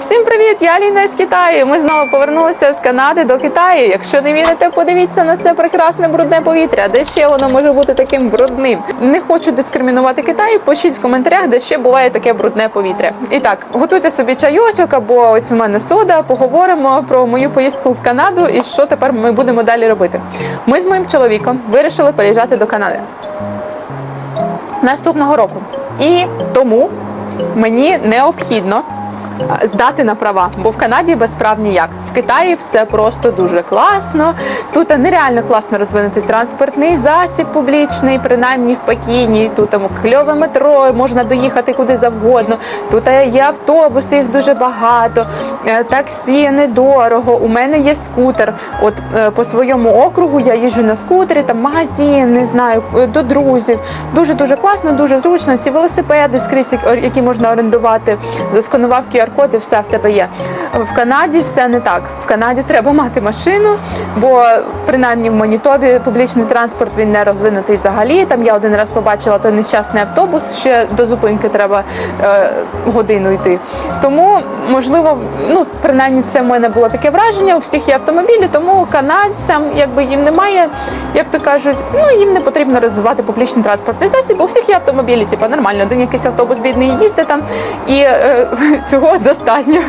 Всім привіт! Я Аліна з Китаю. Ми знову повернулися з Канади до Китаю. Якщо не вірите, подивіться на це прекрасне брудне повітря, де ще воно може бути таким брудним. Не хочу дискримінувати Китай. Пишіть в коментарях, де ще буває таке брудне повітря. І так, готуйте собі чайочок або ось у мене сода. Поговоримо про мою поїздку в Канаду і що тепер ми будемо далі робити. Ми з моїм чоловіком вирішили переїжджати до Канади наступного року. І тому мені необхідно здати на права, бо в Канаді без прав ніяк. В Китаї все просто дуже класно. Тут нереально класно розвинутий транспортний засіб публічний, принаймні в Пекіні. Тут там кльове метро, можна доїхати куди завгодно. Тут є автобуси, їх дуже багато. Е, Таксі недорого. У мене є скутер. От е, по своєму округу я їжджу на скутері, там магазин, не знаю, е, до друзів. Дуже дуже класно, дуже зручно. Ці велосипеди скрізь, які можна орендувати. Засканував QR-код і все в тебе є. В Канаді все не так. В Канаді треба мати машину, бо принаймні в Манітобі публічний транспорт він не розвинутий взагалі. Там я один раз побачила той нещасний автобус. Ще до зупинки треба е, годину йти. Тому можливо, ну принаймні це в мене було таке враження. У всіх є автомобілі, тому канадцям, якби їм немає, як то кажуть, ну їм не потрібно розвивати публічний транспортний засіб, у всіх є автомобілі, типу нормально, один якийсь автобус бідний їздить там, і е, цього достатньо.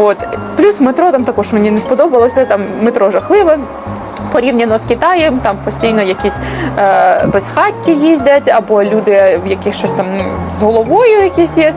От плюс метро там також мені не сподобалося. Там метро жахливе. Порівняно з Китаєм, там постійно якісь е, безхатьки їздять, або люди, в яких щось там з головою якісь є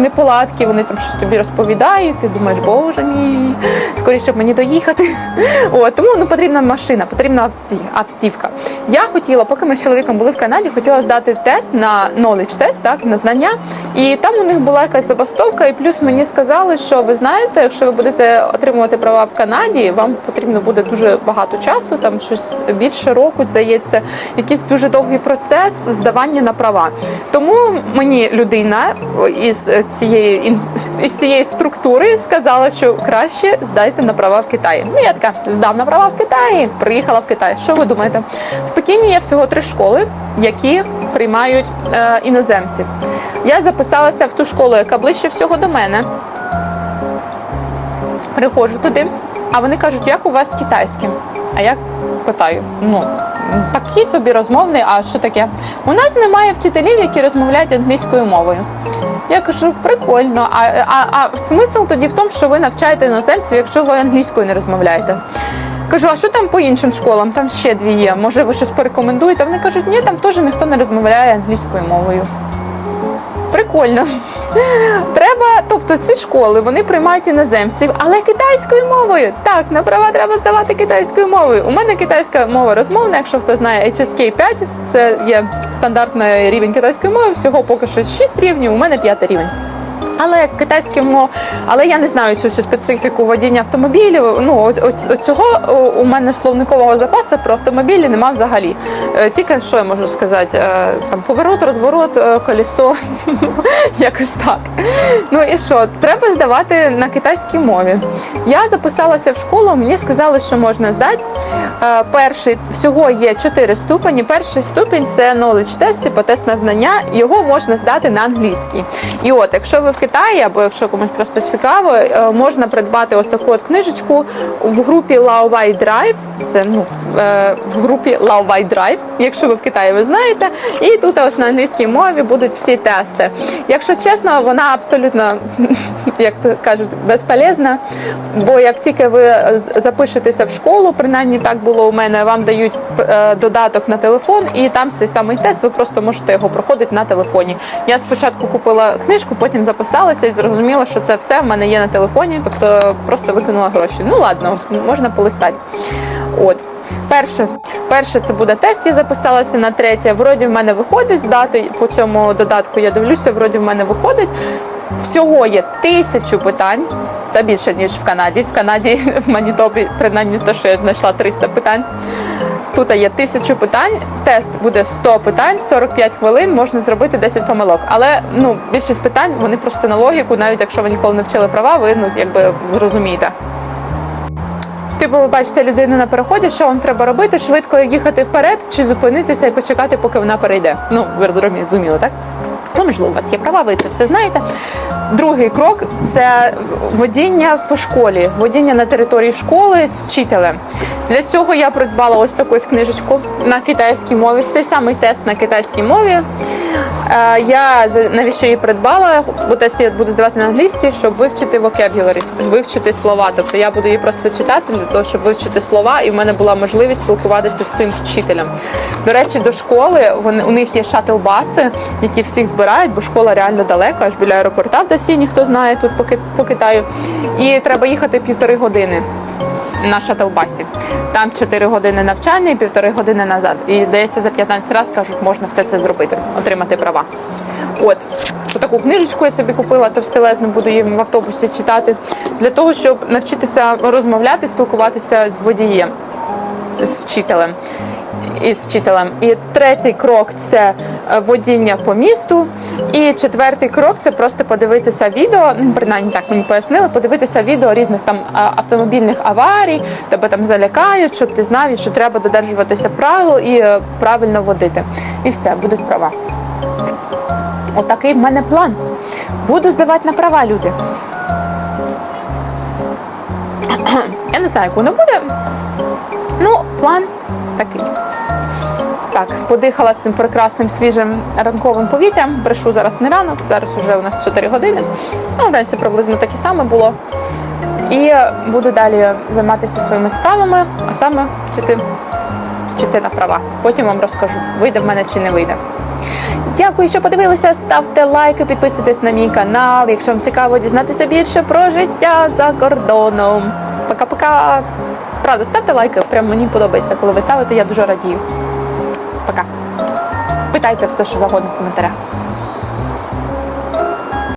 неполадки, вони там щось тобі розповідають. Ти думаєш, боже мій, скоріше б мені доїхати. От, тому ну, потрібна машина, потрібна авті, автівка. Я хотіла, поки ми з чоловіком були в Канаді, хотіла здати тест на knowledge тест, так, на знання. І там у них була якась забастовка, і плюс мені сказали, що ви знаєте, якщо ви будете отримувати права в Канаді, вам потрібно буде дуже багато часу, там щось більше року, здається, якийсь дуже довгий процес здавання на права. Тому мені людина із цієї із цієї структури сказала, що краще здайте на права в Китаї. Ну я така здав на права в Китаї, приїхала в Китай. Що ви думаєте? В Пекіні є всього три школи, які приймають е, іноземців. Я записалася в ту школу, яка ближче всього до мене. Приходжу туди, а вони кажуть, як у вас з? А я питаю: ну такий собі розмовний, а що таке? У нас немає вчителів, які розмовляють англійською мовою. Я кажу, прикольно. А, а, а смисл тоді в тому, що ви навчаєте іноземців, якщо ви англійською не розмовляєте. Кажу, а що там по іншим школам? Там ще дві є. Може, ви щось порекомендуєте? Вони кажуть, ні, там теж ніхто не розмовляє англійською мовою. Прикольно. Треба, тобто ці школи вони приймають іноземців, але китайською мовою. Так, на права треба здавати китайською мовою. У мене китайська мова розмовна, якщо хто знає HSK 5, це є стандартний рівень китайської мови. Всього поки що 6 рівнів, у мене 5 рівень. Але китайською мов, але я не знаю цю всю специфіку водіння автомобілів. Ну цього у мене словникового запасу про автомобілі нема взагалі. Е, Тільки що я можу сказати, е, там поворот, розворот, е, колесо, якось так. Ну і що, треба здавати на китайській мові. Я записалася в школу, мені сказали, що можна здати. Перший всього є чотири ступені. Перший ступінь це knowledge тест, типу тест на знання. Його можна здати на англійській. І от, якщо ви в Китаї, або якщо комусь просто цікаво, е, можна придбати ось таку от книжечку в групі Laowai Drive. Це ну е, в групі Laowai Drive, якщо ви в Китаї, ви знаєте. І тут ось на англійській мові будуть всі тести. Якщо чесно, вона абсолютно, як кажуть, безполезна. Бо як тільки ви запишетеся в школу, принаймні так було у мене, вам дають е, додаток на телефон, і там цей самий тест, ви просто можете його проходити на телефоні. Я спочатку купила книжку, потім записалася і зрозуміла, що це все в мене є на телефоні, тобто просто викинула гроші. Ну ладно, можна полистати. От. Перше, перше це буде тест, я записалася на третє. Вроді в мене виходить здати по цьому додатку. Я дивлюся, вроді в мене виходить. Всього є тисячу питань. Це більше ніж в Канаді. В Канаді в Манітобі, принаймні те, що я знайшла 300 питань. Тут є тисячу питань. Тест буде 100 питань, 45 хвилин, можна зробити 10 помилок. Але ну більшість питань вони просто на логіку, навіть якщо ви ніколи не вчили права, ви ну якби зрозумієте. Типу, ви бачите людину на переході, що вам треба робити? Швидко їхати вперед чи зупинитися і почекати, поки вона перейде. Ну, ви зрозуміли, так? Але можливо, у вас є права, ви це все знаєте. Другий крок це водіння по школі, водіння на території школи з вчителем. Для цього я придбала ось таку книжечку на китайській мові. Це самий тест на китайській мові. Е, Я навіщо її придбала? Бо тест я буду здавати на англійській, щоб вивчити vocabulary, вивчити слова. Тобто я буду її просто читати для того, щоб вивчити слова, і в мене була можливість спілкуватися з цим вчителем. До речі, до школи вони у них є шатл-баси, які всіх збирають, бо школа реально далеко, аж біля аеропорта в Дасіні, хто знає тут по Китаю. І треба їхати півтори години на шатлбасі. Там 4 години навчання і півтори години назад. І здається, за 15 разів кажуть, можна все це зробити, отримати права. От таку книжечку я собі купила, товстелезну, буду її в автобусі читати для того, щоб навчитися розмовляти, спілкуватися з водієм, з вчителем. Із вчителем. І третій крок це е, водіння по місту. І четвертий крок це просто подивитися відео. Ну, принаймні так мені пояснили, подивитися відео різних там автомобільних аварій, тебе там залякають, щоб ти знав, що треба додержуватися правил і е, правильно водити. І все, будуть права. Отакий в мене план. Буду здавати на права, люди. Я не знаю, як воно буде. Ну, план такий. Так, подихала цим прекрасним свіжим ранковим повітрям. Брешу зараз не ранок, зараз вже у нас 4 години. Ну, вранці приблизно таке саме було. І буду далі займатися своїми справами, а саме вчити, вчити на права. Потім вам розкажу, вийде в мене чи не вийде. Дякую, що подивилися. Ставте лайки, підписуйтесь на мій канал. Якщо вам цікаво дізнатися більше про життя за кордоном. Пока-пока. Правда, ставте лайки. Прям мені подобається, коли ви ставите, я дуже радію. Пока. Питайте все, що завгодно в коментарях.